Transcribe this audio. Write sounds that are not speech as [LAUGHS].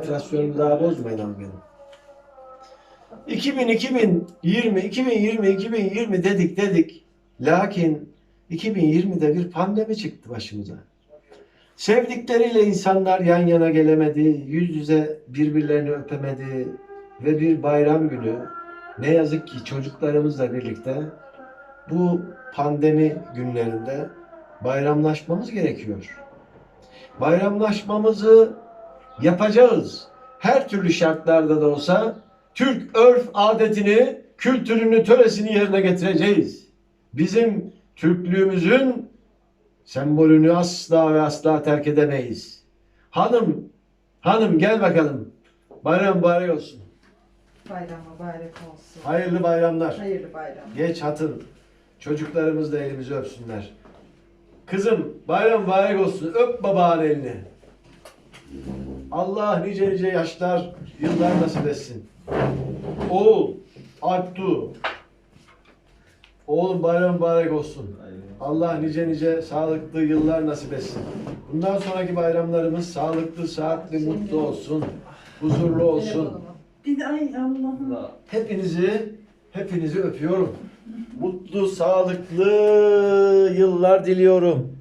konsantrasyonumu daha bozmayın ama benim. 2000, 2020, 2020, 2020 dedik dedik. Lakin 2020'de bir pandemi çıktı başımıza. Sevdikleriyle insanlar yan yana gelemedi, yüz yüze birbirlerini öpemedi ve bir bayram günü ne yazık ki çocuklarımızla birlikte bu pandemi günlerinde bayramlaşmamız gerekiyor. Bayramlaşmamızı yapacağız. Her türlü şartlarda da olsa Türk örf adetini, kültürünü, töresini yerine getireceğiz. Bizim Türklüğümüzün sembolünü asla ve asla terk edemeyiz. Hanım, hanım gel bakalım. Bayram mübarek olsun. Bayram mübarek olsun. Hayırlı bayramlar. Hayırlı bayram. Geç hatın. Çocuklarımız da elimizi öpsünler. Kızım bayram mübarek olsun. Öp babanın elini. Allah nice nice yaşlar, yıllar nasip etsin. Oğul, Alptu. Oğlum bayram mübarek olsun. Allah nice nice sağlıklı yıllar nasip etsin. Bundan sonraki bayramlarımız sağlıklı, saatli, mutlu olsun. Huzurlu olsun. Bir de ay Allah'ım. Hepinizi, hepinizi öpüyorum. [LAUGHS] Mutlu, sağlıklı yıllar diliyorum.